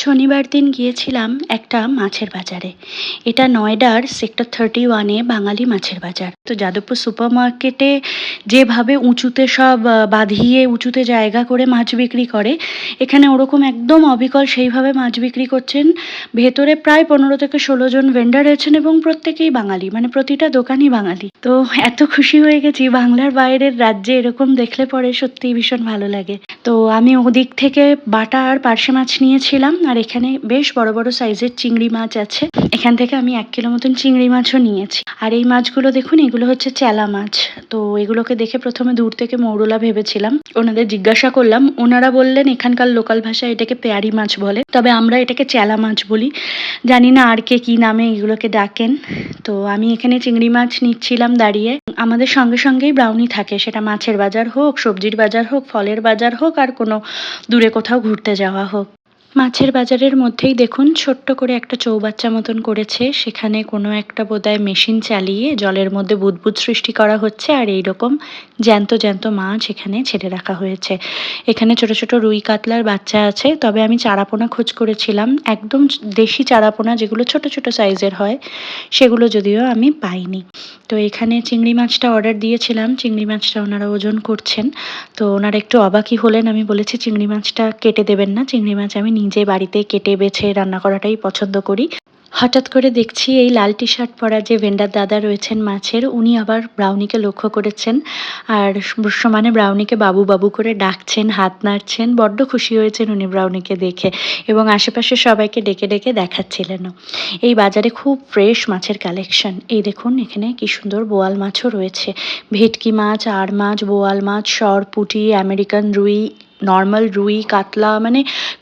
শনিবার দিন গিয়েছিলাম একটা মাছের বাজারে। এটা নয়ডার, সেক্টর থার্টি ওয়ানে বাঙালি মাছের বাজার। তো যাদবপুর সুপার মার্কেটে যেভাবে উঁচুতে সব বাঁধিয়ে উঁচুতে জায়গা করে মাছ বিক্রি করে, এখানে ওরকম একদম অবিকল সেইভাবে মাছ বিক্রি করছেন। ভেতরে প্রায় পনেরো থেকে ষোলো জন ভেন্ডার রয়েছেন এবং প্রত্যেকেই বাঙালি মানে প্রতিটা দোকানই বাঙালি। তো এত খুশি হয়ে গেছি, বাংলার বাইরের রাজ্যে এরকম দেখলে পরে সত্যিই ভীষণ ভালো লাগে। তো আমি ওদিক থেকে বাটা আর পার্শে মাছ নিয়েছিলাম। আর এখানে বেশ বড় বড় সাইজের চিংড়ি মাছ আছে। এখান থেকে আমি এক কিলো মতন চিংড়ি মাছও নিয়েছি। আর এই মাছগুলো দেখুন, এগুলো হচ্ছে চেলা মাছ। তো এগুলোকে দেখে প্রথমে দূর থেকে মৌরলা ভেবেছিলাম। ওনাদের জিজ্ঞাসা করলাম, ওনারা বললেন, এখানকার লোকাল ভাষায় এটাকে পেয়ারি মাছ বলে। তবে আমরা এটাকে চেলা মাছ বলি। জানি না আর কে কি নামে এগুলোকে ডাকেন। তো আমি এখানে চিংড়ি মাছ নিচ্ছিলাম দাঁড়িয়ে। আমাদের সঙ্গে সঙ্গেই ব্রাউনি থাকে। সেটা মাছের বাজার হোক, সবজির বাজার হোক, ফলের বাজার হোক, আর কোনো দূরে কোথাও ঘুরতে যাওয়া হোক। মাছের বাজারের মধ্যেই দেখুন, ছোট্ট করে একটা চৌবাচ্চা মতন করেছে। সেখানে কোনো একটা বোধহয় মেশিন চালিয়ে জলের মধ্যে বুদবুদ সৃষ্টি করা হচ্ছে আর এই রকম জ্যান্ত জ্যান্ত মাছ এখানে ছেড়ে রাখা হয়েছে। এখানে ছোট ছোট রুই কাতলার বাচ্চা আছে, তবে আমি চারাপোনা খোঁজ করেছিলাম। একদম দেশি চারাপোনা যেগুলো ছোট ছোট সাইজের হয়, সেগুলো যদিও আমি পাইনি। তো এখানে চিংড়ি মাছটা অর্ডার দিয়েছিলাম। চিংড়ি মাছটা ওনারা ওজন করছেন। তো ওনারা একটু অবাকি হলেন। আমি বলেছি, চিংড়ি মাছটা কেটে দেবেন না। চিংড়ি মাছ আমি নিজে বাড়িতে কেটে বেছে রান্না করাটাই পছন্দ করি। হঠাৎ করে দেখছি এই লাল টি শার্ট পরা যে ভেন্ডার দাদা রয়েছেন মাছের, উনি আবার ব্রাউনিকে লক্ষ্য করেছেন আর সমানে ব্রাউনিকে বাবু বাবু করে ডাকছেন, হাত নাড়ছেন, বড্ড খুশি হয়েছেন উনি ব্রাউনিকে দেখে এবং আশেপাশে সবাইকে ডেকে ডেকে দেখাচ্ছিলেনও এই বাজারে খুব ফ্রেশ মাছের কালেকশন এই দেখুন, এখানে কি সুন্দর বোয়াল মাছও রয়েছে। ভেটকি মাছ আর মাছ, বোয়াল মাছ সরপুঁটি আমেরিকান রুই নর্মাল রুই, কাতলা মানে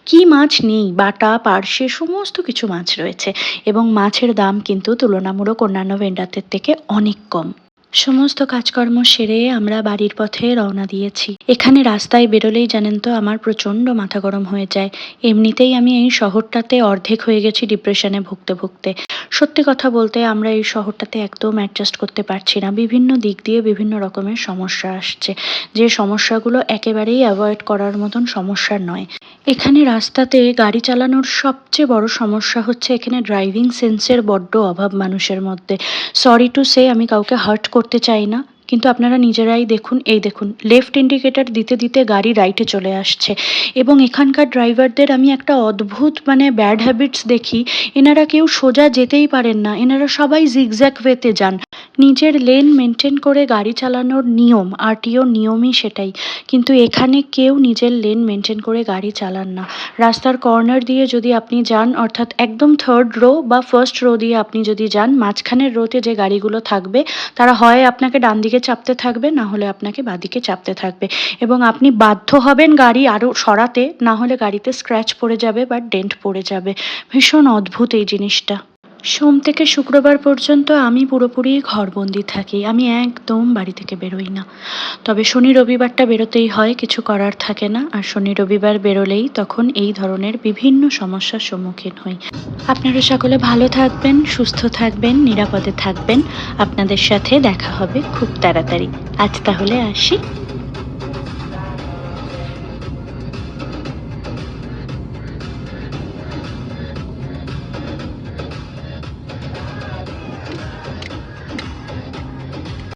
কি মাছ নেই? বাটা, পার্শে সমস্ত কিছু মাছ রয়েছে এবং মাছের দাম কিন্তু তুলনামূলক অন্যান্য ভেন্ডারদের থেকে অনেক কম। সমস্ত কাজকর্ম সেরে আমরা বাড়ির পথে রওনা দিয়েছি। এখানে রাস্তায় বেরোলেই জানেন তো আমার প্রচণ্ড মাথা গরম হয়ে যায়। এমনিতেই আমি এই শহরটাতে অর্ধেক হয়ে গেছি ডিপ্রেশনে ভুগতে ভুগতে। সত্যি কথা বলতে আমরা এই শহরটাতে একদম অ্যাডজাস্ট করতে পারছি না। বিভিন্ন দিক দিয়ে বিভিন্ন রকমের সমস্যা আসছে। যে সমস্যাগুলো একেবারেই অ্যাভয়েড করার মতন সমস্যা নয়। এখানে রাস্তাতে গাড়ি চালানোর সবচেয়ে বড় সমস্যা হচ্ছে এখানে ড্রাইভিং সেন্সের বড্ড অভাব মানুষের মধ্যে। সরি টু সে আমি কাউকে হার্ট করতে চাই না। কিন্তু আপনারা নিজেরাই দেখুন, এই দেখুন লেফট ইন্ডিকেটার দিতে দিতে গাড়ি রাইটে চলে আসছে। এবং এখানকার ড্রাইভারদের আমি একটা অদ্ভুত মানে ব্যাড হ্যাবিটস দেখি। এনারা কেউ সোজা যেতেই পারেন না, এনারা সবাই জিগজ্যাগ ওয়েতে যান। নিজের লেন মেনটেন করে গাড়ি চালানোর নিয়ম আরটিও নিয়মই সেটাই। কিন্তু এখানে কেউ নিজের লেন মেনটেন করে গাড়ি চালান না। রাস্তার কর্নার দিয়ে যদি আপনি যান, অর্থাৎ একদম থার্ড রো বা ফার্স্ট রো দিয়ে আপনি যদি যান, মাঝখানের রোতে যে গাড়িগুলো থাকবে, তারা হয় আপনাকে ডান দিকে চাপতে থাকবে, না হলে আপনাকে বাদিকে চাপতে থাকবে। এবং আপনি বাধ্য হবেন গাড়ি আরও সরাতে, না হলে গাড়িতে স্ক্র্যাচ পড়ে যাবে বা ডেন্ট পড়ে যাবে। ভীষণ অদ্ভুত এই জিনিসটা। সোম থেকে শুক্রবার পর্যন্ত আমি পুরোপুরি ঘরবন্দি থাকি। আমি একদম বাড়ি থেকে বেরোই না। তবে শনি রবিবারটা বেরোতেই হয়, কিছু করার থাকে না। আর শনি রবিবার বেরোলেই তখন এই ধরনের বিভিন্ন সমস্যার সম্মুখীন হই। আপনারা সকলে ভালো থাকবেন, সুস্থ থাকবেন, নিরাপদে থাকবেন। আপনাদের সাথে দেখা হবে খুব তাড়াতাড়ি। আজ তাহলে আসি।